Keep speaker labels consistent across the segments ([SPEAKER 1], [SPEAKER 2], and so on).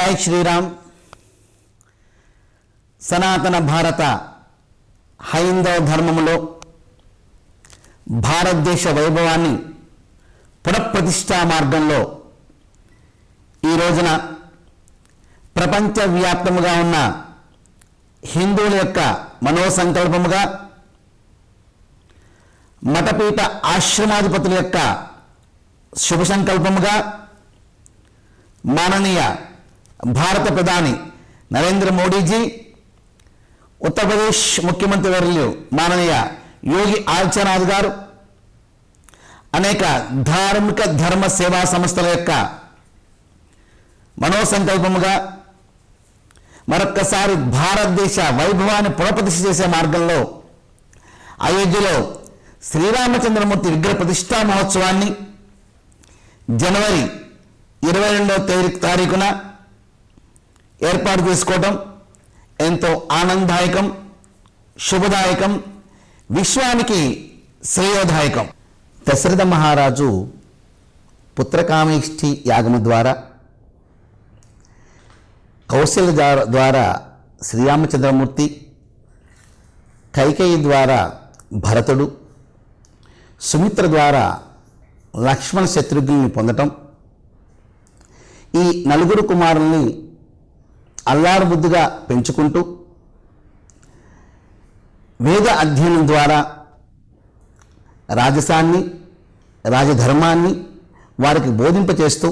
[SPEAKER 1] జై శ్రీరామ్ సనాతన భారత హైందవ ధర్మములో భారతదేశ వైభవాన్ని పునఃప్రతిష్టా మార్గంలో ఈ రోజున ప్రపంచవ్యాప్తముగా ఉన్న హిందువుల యొక్క మనోసంకల్పముగా మఠపీఠ ఆశ్రమాధిపతుల యొక్క శుభ సంకల్పముగా మాననీయ భారత ప్రధాని నరేంద్ర మోడీజీ ఉత్తరప్రదేశ్ ముఖ్యమంత్రి వర్యులు మాననీయ యోగి ఆదిత్యనాథ్ గారు అనేక ధార్మిక ధర్మ సేవా సంస్థల యొక్క మనోసంకల్పముగా మరొక్కసారి భారతదేశ వైభవాన్ని పునఃప్రతిష్ఠ చేసే మార్గంలో అయోధ్యలో శ్రీరామచంద్రమూర్తి విగ్రహ ప్రతిష్టా మహోత్సవాన్ని జనవరి ఇరవై రెండవ తేదీ తారీఖున ఏర్పాటు చేసుకోవటం ఎంతో ఆనందదాయకం శుభదాయకం విశ్వానికి శ్రేయోదాయకం. దశరథ మహారాజు పుత్రకామేష్ఠి యాగము ద్వారా కౌశల ద్వారా శ్రీరామచంద్రమూర్తి కైకేయి ద్వారా భరతుడు సుమిత్ర ద్వారా లక్ష్మణ శత్రుఘ్నుని పొందటం ఈ నలుగురు కుమారుల్ని అల్లారు బుద్ధిగా పెంచుకుంటూ వేద అధ్యయనం ద్వారా రాజసాన్ని రాజధర్మాన్ని వారికి బోధింపచేస్తూ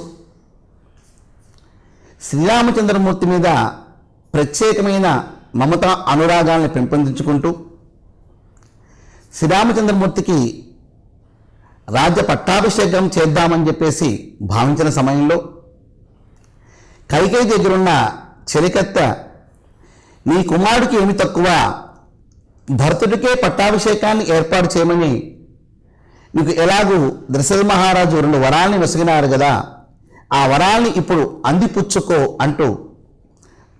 [SPEAKER 1] శ్రీరామచంద్రమూర్తి మీద ప్రత్యేకమైన మమత అనురాగాలను పెంపొందించుకుంటూ శ్రీరామచంద్రమూర్తికి రాజ్య పట్టాభిషేకం చేద్దామని చెప్పేసి భావించిన సమయంలో కైకేయి దగ్గరున్న చెలికత్త. నీ కుమారుడికి ఏమి తక్కువ? భరతుడికే పట్టాభిషేకాన్ని ఏర్పాటు చేయమని. నీకు ఎలాగూ దశరథ మహారాజు రెండు వరాల్ని వెసిగినారు కదా ఆ వరాల్ని ఇప్పుడు అందిపుచ్చుకో అంటూ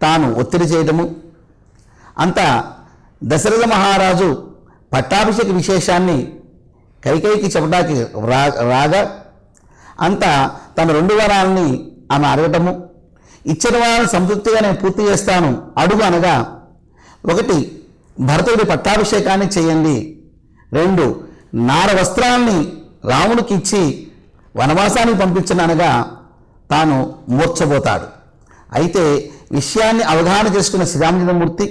[SPEAKER 1] తాను ఒత్తిడి చేయటము అంత దశరథ మహారాజు పట్టాభిషేక విశేషాన్ని కైకైకి చెప్పడానికి రా రాగా అంత తన రెండు వరాలని ఆమె అడగటము. ఇచ్చిన వాళ్ళని సంతృప్తిగా నేను పూర్తి చేస్తాను. అడుగు అనగా ఒకటి భరతుడి పట్టాభిషేకాన్ని చేయండి. రెండు నార వస్త్రాల్ని రాముడికి ఇచ్చి వనవాసానికి పంపించిన అనగా తాను మూర్చబోతాడు అయితే విషయాన్ని అవగాహన చేసుకున్న శ్రీరామచంద్రమూర్తి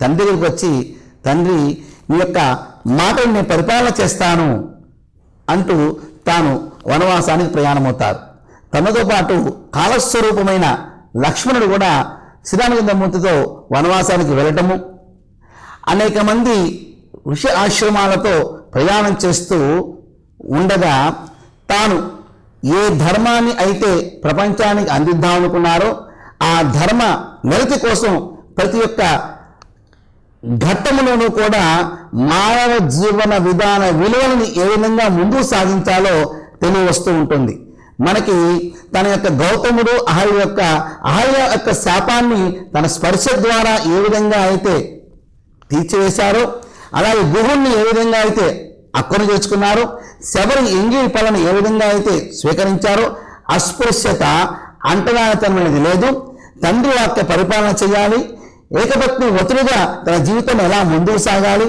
[SPEAKER 1] తండ్రి దగ్గరికి వచ్చి తండ్రి మీ యొక్క మాటలు నేను పరిపాలన చేస్తాను అంటూ తాను వనవాసానికి ప్రయాణమవుతారు తనతో పాటు కాలస్వరూపమైన లక్ష్మణుడు కూడా శ్రీరామచంద్రమూర్తితో వనవాసానికి వెళ్ళటము. అనేక మంది ఋషి ఆశ్రమాలతో ప్రయాణం చేస్తూ ఉండగా తాను ఏ ధర్మాన్ని అయితే ప్రపంచానికి అందిద్దామనుకున్నారో ఆ ధర్మ నిరతి కోసం ప్రతి ఒక్క ఘట్టములోనూ కూడా మానవ జీవన విధాన విలువలను ఏ విధంగా ముందుకు సాగించాలో తెలియవస్తూ ఉంటుంది. మనకి తన యొక్క గౌతముడు అహల్య యొక్క అహల్య యొక్క శాపాన్ని తన స్పర్శ ద్వారా ఏ విధంగా అయితే తీర్చివేశారో అలాగే గుహుణ్ణి ఏ విధంగా అయితే అక్కను చేర్చుకున్నారో శబరి ఎంగిలి పలను ఏ విధంగా అయితే స్వీకరించారో అస్పృశ్యత అంటగానితనం అనేది లేదు. తండ్రి వాక్య పరిపాలన చేయాలి. ఏకపత్ని ఒత్తిడిగా తన జీవితం ఎలా ముందుకు సాగాలి?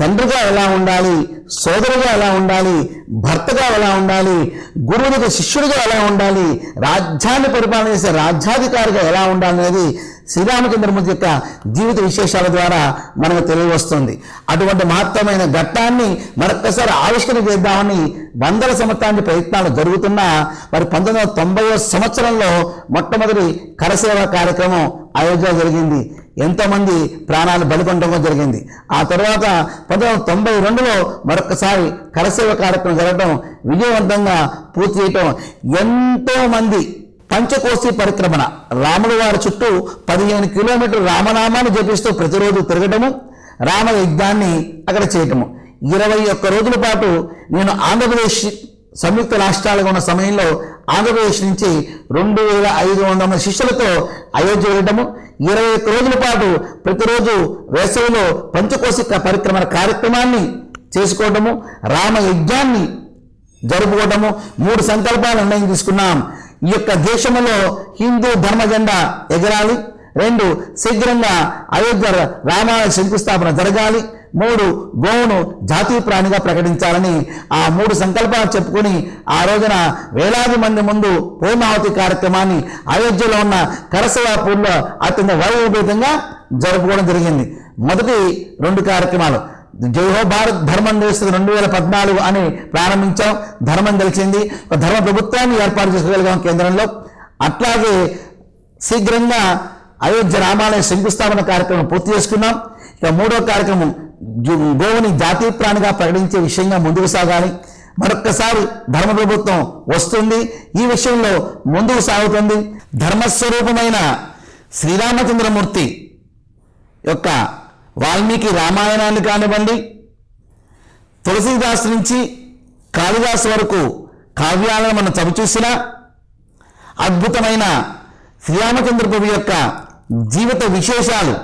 [SPEAKER 1] తండ్రిగా ఎలా ఉండాలి? సోదరుగా ఎలా ఉండాలి? భర్తగా ఎలా ఉండాలి? గురువులకు శిష్యుడిగా ఎలా ఉండాలి? రాజ్యాన్ని పరిపాలన చేసే రాజ్యాధికారిగా ఎలా ఉండాలి అనేది శ్రీరామచంద్రమూర్తి యొక్క జీవిత విశేషాల ద్వారా మనకు తెలియవస్తుంది. అటువంటి మహత్తమైన ఘట్టాన్ని మరొక్కసారి ఆవిష్కరణ చేద్దామని వందల సంవత్సరానికి ప్రయత్నాలు జరుగుతున్నా మరి పంతొమ్మిది వందల తొంభై సంవత్సరంలో మొట్టమొదటి కరసేవ కార్యక్రమం అయోధ్య జరిగింది. ఎంతోమంది ప్రాణాలు బలికొనడం జరిగింది. ఆ తర్వాత పంతొమ్మిది వందల తొంభై రెండులో మరొకసారి కరసేవ కార్యక్రమం జరగడం విజయవంతంగా పూర్తి చేయటం. ఎంతోమంది పంచకోశి పరిక్రమణ. రాముల వారి చుట్టూ పదిహేను కిలోమీటర్లు రామనామాన్ని జపిస్తూ ప్రతిరోజు తిరగటము రామ యజ్ఞాన్ని అక్కడ చేయటము. ఇరవై ఒక్క రోజుల పాటు నేను ఆంధ్రప్రదేశ్ సంయుక్త రాష్ట్రాలుగా ఉన్న సమయంలో ఆంధ్రప్రదేశ్ నుంచి రెండు వేల ఐదు వందల మంది శిష్యులతో అయోధ్య వెళ్ళటము ఇరవై ఒక్క రోజుల పాటు ప్రతిరోజు వేసవిలో పంచకోశిక పరిక్రమణ కార్యక్రమాన్ని చేసుకోవటము రామ యజ్ఞాన్ని జరుపుకోవటము మూడు సంకల్పాలు నిర్ణయం తీసుకున్నాం. ఈ యొక్క దేశంలో హిందూ ధర్మ జెండా ఎగరాలి. రెండు శీఘ్రంగా అయోధ్య రామాలయ శంకుస్థాపన జరగాలి. మూడు గోవును జాతీయ ప్రాణిగా ప్రకటించాలని ఆ మూడు సంకల్పాలు చెప్పుకొని ఆ రోజున వేలాది మంది ముందు పూర్ణావతి కార్యక్రమాన్ని అయోధ్యలో ఉన్న కరసవాపూర్లో అత్యంత వైభవీతంగా జరుపుకోవడం జరిగింది. మొదటి రెండు కార్యక్రమాలు. జయహో భారత్ ధర్మం చేస్తుంది రెండు వేల పద్నాలుగు అని ప్రారంభించాం. ధర్మం తెలిసింది. ధర్మ ప్రభుత్వాన్ని ఏర్పాటు చేసుకోగలిగాం కేంద్రంలో. అట్లాగే శీఘ్రంగా అయోధ్య రామాలయ శంకుస్థాపన కార్యక్రమం పూర్తి చేసుకున్నాం. ఇక మూడో కార్యక్రమం గోవుని జాతీయ ప్రాణిగా ప్రకటించే విషయంగా ముందుకు సాగాలి. మరొక్కసారి ధర్మ ప్రభుత్వం వస్తుంది. ఈ విషయంలో ముందుకు సాగుతుంది. ధర్మస్వరూపమైన శ్రీరామచంద్రమూర్తి యొక్క వాల్మీకి రామాయణాన్ని కానివ్వండి తులసీదాస్ నుంచి కాళిదాస్ వరకు కావ్యాలను మనం చవిచూసినా అద్భుతమైన శ్రీరామచంద్ర ప్రభు యొక్క జీవిత విశేషాలు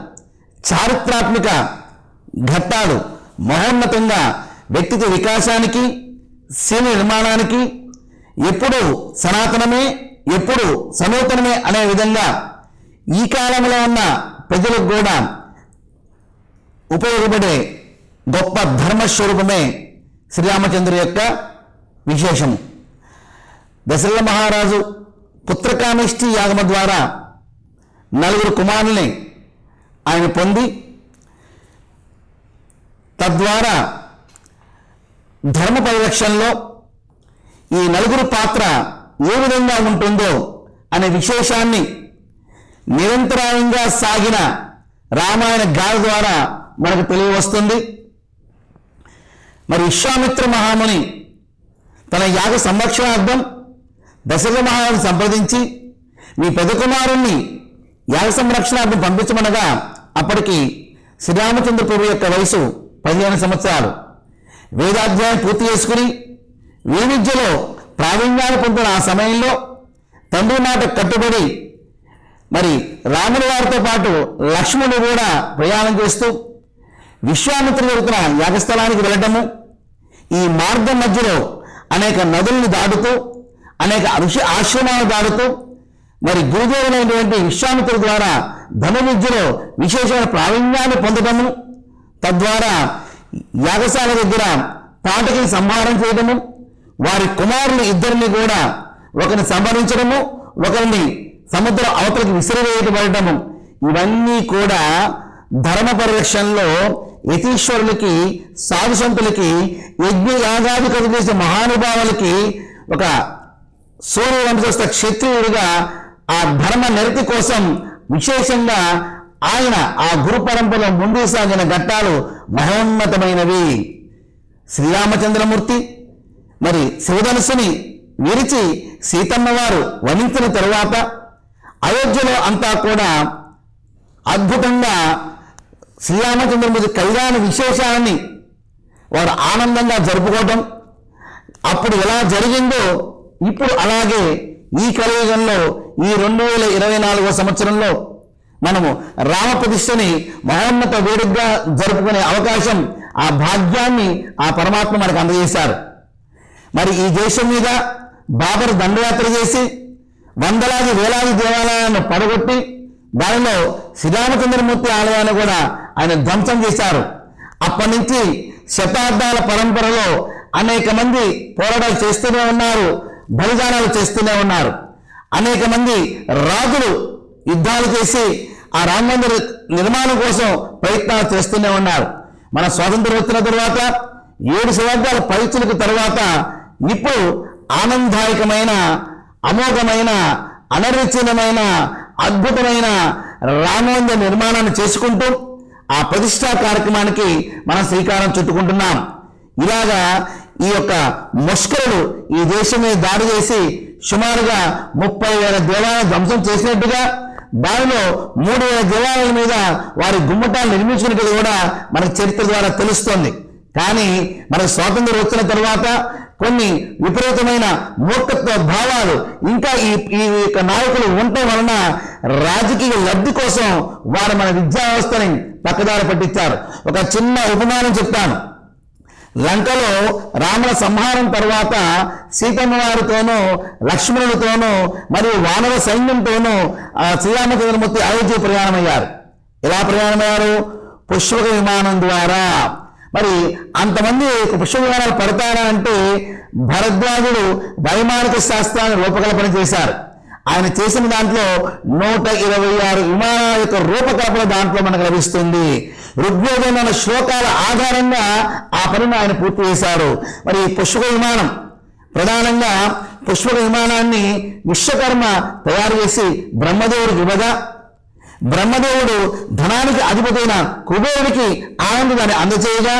[SPEAKER 1] చారిత్రాత్మక ఘట్టాలు మహోన్నతంగా వ్యక్తిత్వ వికాసానికి శీల నిర్మాణానికి ఎప్పుడు సనాతనమే ఎప్పుడు సనూతనమే అనే విధంగా ఈ కాలంలో ఉన్న ప్రజలకు కూడా ఉపయోగపడే గొప్ప ధర్మస్వరూపమే శ్రీరామచంద్ర యొక్క విశేషము. దశరథ మహారాజు పుత్రకామిష్టి యాగమ ద్వారా నలుగురు కుమారుల్ని ఆయన పొంది తద్వారా ధర్మ పరిరక్షణలో ఈ నలుగురు పాత్ర ఏ విధంగా ఉంటుందో అనే విశేషాన్ని నిరంతరాయంగా సాగిన రామాయణ గాథ ద్వారా మనకు తెలియవస్తుంది. మరి విశ్వామిత్ర మహాముని తన యాగ సంరక్షణార్థం దశరథ మహారాజు సంప్రదించి మీ పెద్ద కుమారుణ్ణి యాగ సంరక్షణార్థం పంపించమనగా అప్పటికి శ్రీరామచంద్ర ప్రభు యొక్క వయసు పదిహేను సంవత్సరాలు. వేదాధ్యాయం పూర్తి చేసుకుని విద్యలో ప్రావీణ్యాలు పొందిన ఆ సమయంలో తండ్రి మాట కట్టుబడి మరి రాముని వారితో పాటు లక్ష్మణుడు కూడా ప్రయాణం చేస్తూ విశ్వామిత్రుడు జరుగుతున్న యాగస్థలానికి వెళ్ళటము ఈ మార్గం మధ్యలో అనేక నదులను దాటుతూ అనేక ఋషి ఆశ్రమాలు దాటుతూ మరి గురుదేవులైనటువంటి విశ్వామిత్రుడి ద్వారా ధనువిద్యలో విశేషమైన ప్రావీణ్యాన్ని పొందటము తద్వారా యాగశాల దగ్గర పాటకి సంహారం చేయడము వారి కుమారులు ఇద్దరిని కూడా ఒకరిని సంహరించడము ఒకరిని సముద్ర అవతలకి విసిరివేయబడటము ఇవన్నీ కూడా ధర్మ పరిరక్షణలో యతీశ్వరులకి సాధుసంతులకి యజ్ఞయాగాది యాగాది చేసే మహానుభావులకి ఒక సూర్యవంశస్థ క్షత్రియుడిగా ఆ ధర్మ నిరతి కోసం విశేషంగా ఆయన ఆ గురు పరంపరలో ముందుకు సాగిన ఘట్టాలు మహోన్నతమైనవి. శ్రీరామచంద్రమూర్తి మరి శివధనుసుని విరిచి సీతమ్మ వారు వణించిన తరువాత అయోధ్యలో అంతా కూడా అద్భుతంగా శ్రీరామచంద్రమూర్తి కళ్యాణ విశేషాలని వారు ఆనందంగా జరుపుకోవటం. అప్పుడు ఎలా జరిగిందో ఇప్పుడు అలాగే ఈ కలియుగంలో ఈ రెండు వేల ఇరవై నాలుగో సంవత్సరంలో మనము రామ ప్రతిష్టని మహోన్నత వేడుకగా జరుపుకునే అవకాశం ఆ భాగ్యాన్ని ఆ పరమాత్మ మనకు అందజేశారు. మరి ఈ దేశం మీద బాబరు దండయాత్ర చేసి వందలాది వేలాది దేవాలయాలను పడగొట్టి దానిలో శ్రీరామచంద్రమూర్తి ఆలయాన్ని కూడా ఆయన ధ్వంసం చేశారు. అప్పటి నుంచి శతాబ్దాల పరంపరలో అనేక మంది పోరాటాలు చేస్తూనే ఉన్నారు. బలిదానాలు చేస్తూనే ఉన్నారు. అనేక మంది రాజులు యుద్ధాలు చేసి ఆ రామ మందిర నిర్మాణం కోసం ప్రయత్నాలు చేస్తూనే ఉన్నారు. మన స్వాతంత్రం వచ్చిన తర్వాత ఏడు శతాబ్దాల పరీక్షలకు తర్వాత ఇప్పుడు ఆనందదాయకమైన అమోఘమైన అనర్వచనమైన అద్భుతమైన రామమందిర నిర్మాణాన్ని చేసుకుంటూ ఆ ప్రతిష్టా కార్యక్రమానికి మనం శ్రీకారం చుట్టుకుంటున్నాం. ఇలాగా ఈ యొక్క ముష్కరులు ఈ దేశం మీద దాడి చేసి సుమారుగా ముప్పై వేల దేవాలయాలు ధ్వంసం చేసినట్టుగా దానిలో మూడు వేల దేవాలయాల మీద వారి గుమ్మటాలు నిర్మించినట్టుగా కూడా మనకు చరిత్ర ద్వారా తెలుస్తోంది. కానీ మనకు స్వాతంత్రం వచ్చిన తర్వాత కొన్ని విపరీతమైన మూర్ఖత్వ భావాలు ఇంకా ఈ ఈ యొక్క నాయకులు ఉండటం వలన రాజకీయ లబ్ధి కోసం వారు మన విద్యా వ్యవస్థని పక్కదారి పట్టించారు. ఒక చిన్న ఉపమానం చెప్తాను. లంకలో రాముల సంహారం తర్వాత సీతమ్మ వారితోనూ లక్ష్మణులతోనూ మరియు వానర సైన్యంతోనూ శ్రీరామచంద్రమూర్తి అయోధ్య ప్రయాణమయ్యారు. ఎలా ప్రయాణమయ్యారు? పుష్పక విమానం ద్వారా. మరి అంతమంది పుష్పక విమానాలు పడతారా అంటే భరద్వాజుడు వైమానిక శాస్త్రాన్ని రూపకల్పన చేశారు. ఆయన చేసిన దాంట్లో నూట ఇరవై ఆరు విమానాల యొక్క రూపకల్పన దాంట్లో మనకు లభిస్తుంది. ఋగ్వేదంలో శ్లోకాల ఆధారంగా ఆ పనిని ఆయన పూర్తి చేశారు. మరి ఈ విమానం ప్రధానంగా పుష్ప విమానాన్ని విశ్వకర్మ తయారు చేసి బ్రహ్మదేవుడికి ఇవ్వగా బ్రహ్మదేవుడు ధనానికి అధిపతైన కుబేరుడికి ఆనంద దాన్ని అందచేయగా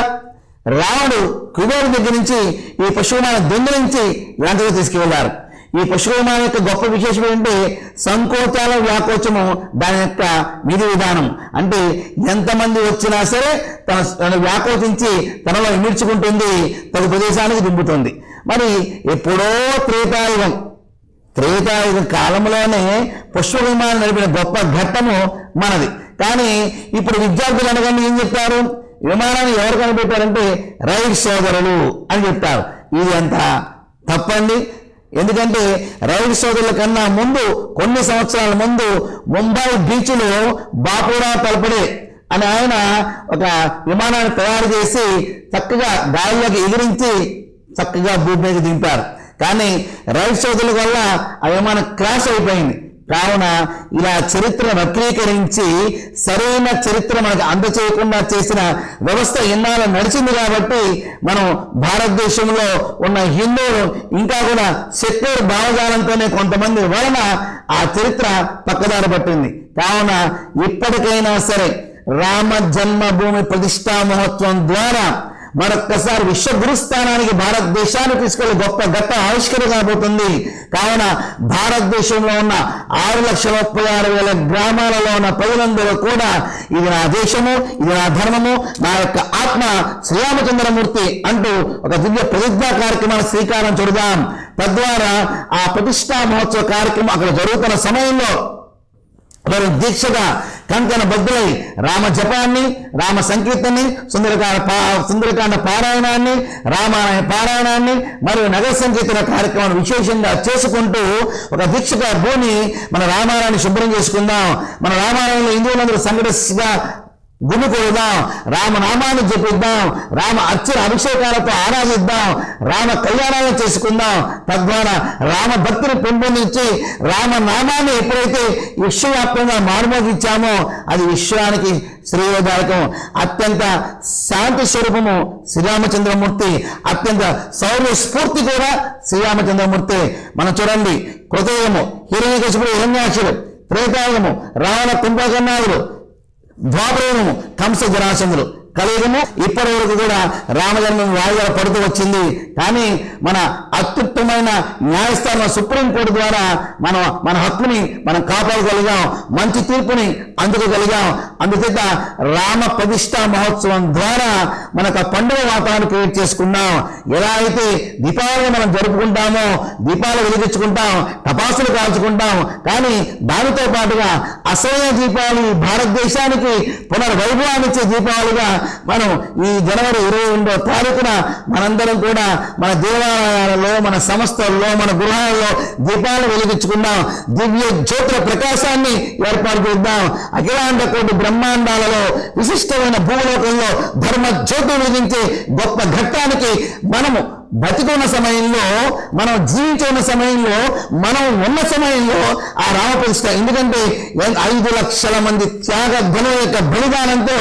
[SPEAKER 1] రాముడు కుబేరుడి దగ్గర నుంచి ఈ పుష్పవిమానం దొంగిలించి లంకకు తీసుకువెళ్ళారు. ఈ పుష్పవిమానం యొక్క గొప్ప విశేషం ఏంటంటే సంకోచాల వ్యాకోచము దాని యొక్క విధి విధానం. అంటే ఎంతమంది వచ్చినా సరే తన తను వ్యాకోచించి తనలో ఇమిడ్చుకుంటుంది తగు ప్రదేశానికి దింపుతుంది. మరి ఎప్పుడో త్రేతాయుగం త్రేతాయుగ కాలంలోనే పుష్ప విమానం నడిపిన గొప్ప ఘట్టము మనది. కానీ ఇప్పుడు విద్యార్థులు అనగానే ఏం చెప్తారు? విమానాన్ని ఎవరు కనిపెట్టారంటే రైట్ సోదరులు అని చెప్తారు. ఇది అంత తప్పండి? ఎందుకంటే రైలు సోదరుల కన్నా ముందు కొన్ని సంవత్సరాల ముందు ముంబై బీచ్లో బాపురా తలపడే అని ఆయన ఒక విమానాన్ని తయారు చేసి చక్కగా గాలిలోకి ఎగిరించి చక్కగా భూమి మీద దింపారు. కానీ రైలు సోదరుల వల్ల ఆ విమానం క్రాష్ అయిపోయింది. కావున ఇలా చరిత్ర వక్రీకరించి సరైన చరిత్ర మనకు అందచేయకుండా చేసిన వ్యవస్థ ఎన్నాళ్ళు నడిచింది కాబట్టి మనం భారతదేశంలో ఉన్న హిందువులు ఇంకా కూడా సెక్యులర్ భావజాలంతోనే కొంతమంది వలన ఆ చరిత్ర పక్కదారి పట్టింది. కావున ఇప్పటికైనా సరే రామ జన్మభూమి ప్రతిష్టా మహోత్సవం ద్వారా మరొక్కసారి విశ్వ గురుస్థానానికి భారతదేశాన్ని తీసుకెళ్ళి గొప్ప గట్ట ఆవిష్కరణ కాబోతుంది. కావున భారతదేశంలో ఉన్న ఆరు లక్షల ముప్పై ఆరు వేల గ్రామాలలో ఉన్న ప్రజలందరూ కూడా ఇది నా దేశము ఇది నా ధర్మము నా యొక్క ఆత్మ శ్రీరామచంద్రమూర్తి అంటూ ఒక దివ్య ప్రతిజ్ఞా కార్యక్రమాన్ని శ్రీకారం చూడదాం. తద్వారా ఆ ప్రతిష్టా మహోత్సవ కార్యక్రమం అక్కడ జరుగుతున్న సమయంలో మరి దీక్షగా కంకణ బద్దులై రామ జపాన్ని రామ సంకీర్తని సుందరకాండ పా సుందరకాండ పారాయణాన్ని రామాయణ పారాయణాన్ని మరియు నగర సంకీర్తన కార్యక్రమాన్ని విశేషంగా చేసుకుంటూ ఒక దీక్షగా భూమి మన రామాయణాన్ని శుభ్రం చేసుకుందాం. మన రామాయణంలో హిందువులందరూ సంఘటగా గుమికూడదాం రామనామాన్ని జపిద్దాం. రామ అర్చన అభిషేకాలతో ఆరాధిద్దాం. రామ కళ్యాణాలు చేసుకుందాం. తద్వారా రామ భక్తిని పెంపొందించి రామనామాన్ని ఎప్పుడైతే విశ్వవ్యాప్తంగా మారుమోగించామో అది విశ్వానికి శ్రేయోదాయకం. అత్యంత శాంతి స్వరూపము శ్రీరామచంద్రమూర్తి. అత్యంత శౌర్య స్ఫూర్తి కూడా శ్రీరామచంద్రమూర్తి. మనం చూడండి కృతయుగము హిరణ్యకశిపుడు హిరణ్యాక్షుడు త్రేతాయుగము రావణ కుంభకర్ణాదుడు ద్వాపరయుగము కంస జరాసంధులు కలియుగము ఇప్పటి వరకు కూడా రామజన్మం వాయిదా పడుతూ వచ్చింది. కానీ మన అత్యుత్తమైన న్యాయస్థానం సుప్రీంకోర్టు ద్వారా మనం మన హక్కుని మనం కాపాడగలిగాం మంచి తీర్పుని అందుకోగలిగాం అందుచేత రామ ప్రతిష్టా మహోత్సవం ద్వారా మనకు ఆ పండుగ వాతావరణం క్రియేట్ చేసుకున్నాం. ఎలా అయితే దీపావళి మనం జరుపుకుంటామో దీపాలు వెలిగించుకుంటాం టపాసులు కాల్చుకుంటాం కానీ దానితో పాటుగా అసలైన దీపావళి భారతదేశానికి పునర్వైభవాన్నిచ్చే దీపావళిగా మనం ఈ జనవరి ఇరవై రెండో తారీఖున మనందరం కూడా మన దేవాలయాలలో మన సంస్థల్లో మన గృహాలలో దీపాలు వెలిగించుకుందాం దివ్య జ్యోతుల ప్రకాశాన్ని ఏర్పాటు చేద్దాం. అఖిలాండ కోటి బ్రహ్మాండాలలో విశిష్టమైన భూలోకంలో ధర్మ జ్యోతి విధించే గొప్ప ఘట్టానికి మనము బతికున్న సమయంలో మనం జీవించిన సమయంలో మనం ఉన్న సమయంలో ఆ రామప్రతిష్ట. ఎందుకంటే ఐదు లక్షల మంది త్యాగ ధనం యొక్క బలిదానంతో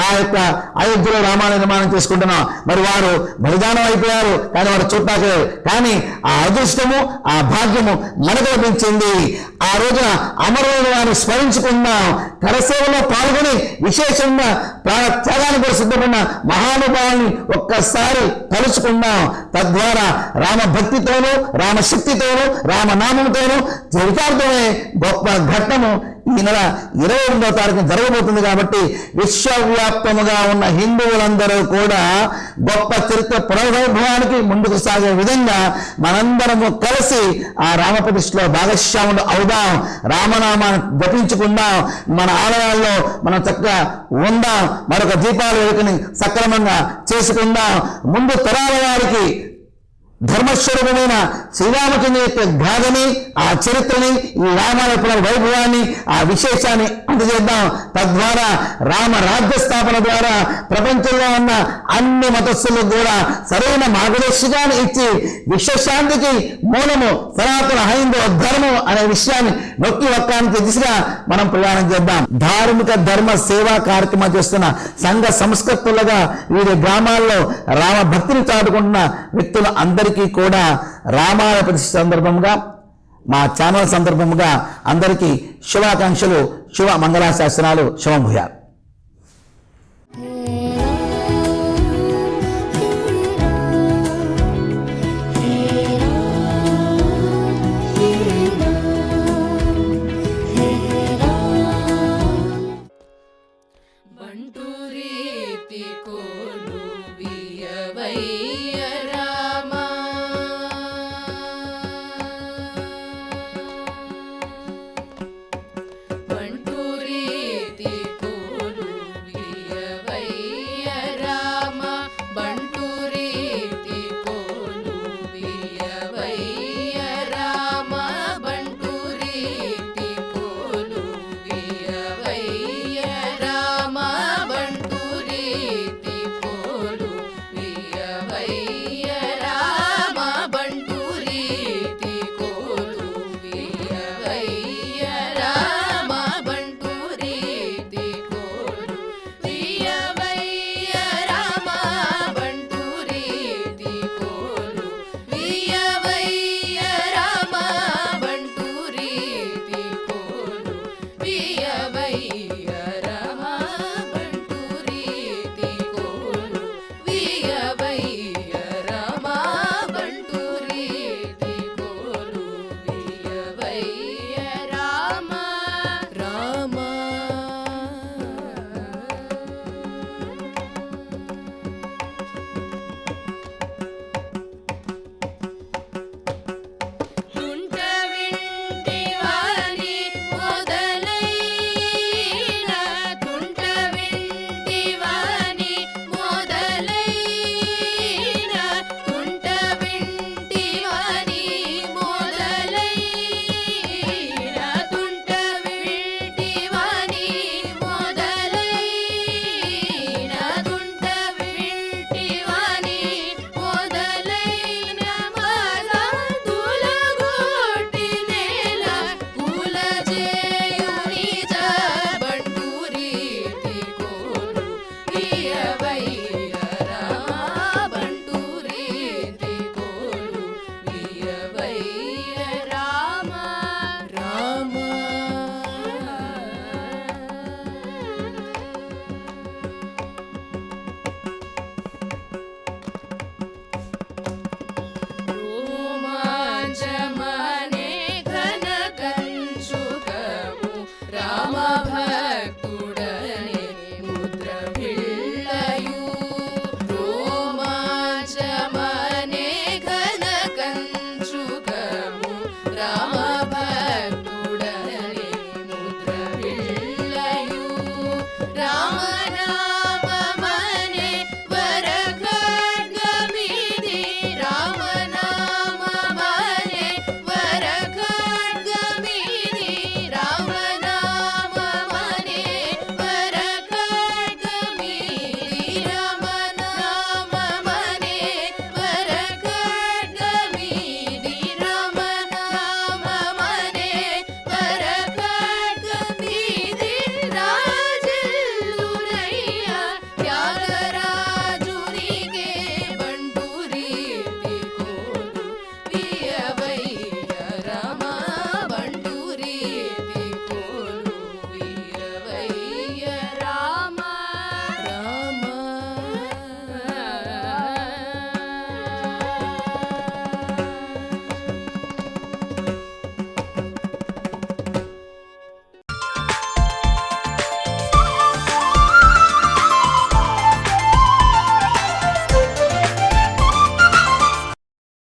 [SPEAKER 1] ఆ యొక్క అయోధ్యలో రామాలయ నిర్మాణం చేసుకుంటున్నాం. మరి వారు బలిదానం అయిపోయారు కానీ వారు చుట్టాకే కానీ ఆ అదృష్టము ఆ భాగ్యము మనకు లభించింది. ఆ రోజున అమరులైన వారిని స్మరించుకుందాం. కరసేవలో పాల్గొని విశేషంగా ప్రాణ త్యాగానికి కూడా సిద్ధపడిన మహానుభావాన్ని ఒక్కసారి తలుచుకుందాం. తద్వారా రామభక్తితోనూ రామశక్తితోనూ రామనామంతోనూ చరితార్థమే గొప్ప ఘట్టము ఈ నెల ఇరవై రెండవ తారీఖు జరగబోతుంది కాబట్టి విశ్వవ్యాప్తముగా ఉన్న హిందువులందరూ కూడా గొప్ప చరిత్ర పునర్వైభవానికి ముందుకు సాగే విధంగా మనందరము కలిసి ఆ రామప్రతిష్ఠలో భాగస్వాములు అవుదాం. రామనామాన్ని జపించుకుందాం. మన ఆలయాల్లో మనం చక్కగా ఉందాం. మరొక దీపాల వేడుకని సక్రమంగా చేసుకుందాం. ముందు తరాల వారికి ధర్మస్వరూపమైన శ్రీరామచంద్ర యొక్క గాథని ఆ చరిత్రని ఈ రామాల వైభవాన్ని ఆ విశేషాన్ని అందజేద్దాం. తద్వారా రామ రాజ్య స్థాపన ద్వారా ప్రపంచంలో ఉన్న అన్ని మతస్థులకు కూడా సరైన మార్గదర్శకాన్ని ఇచ్చి విశ్వశాంతికి మూలము సనాతన హైందవ ధర్మం అనే విషయాన్ని నొక్కి ఒక్కానికి దిశగా మనం ప్రయాణం చేద్దాం. ధార్మిక ధర్మ సేవా కార్యక్రమం చేస్తున్న సంఘ సంస్కృతులుగా వివిధ గ్రామాల్లో రామ భక్తిని చాటుకుంటున్న వ్యక్తులు అందరికీ కూడా రామాయణ ప్రతిష్ట సందర్భంగా మా ఛానల్ సందర్భంగా అందరికీ శుభాకాంక్షలు శుభ మంగళాశాసనాలు శుభం భూయాలు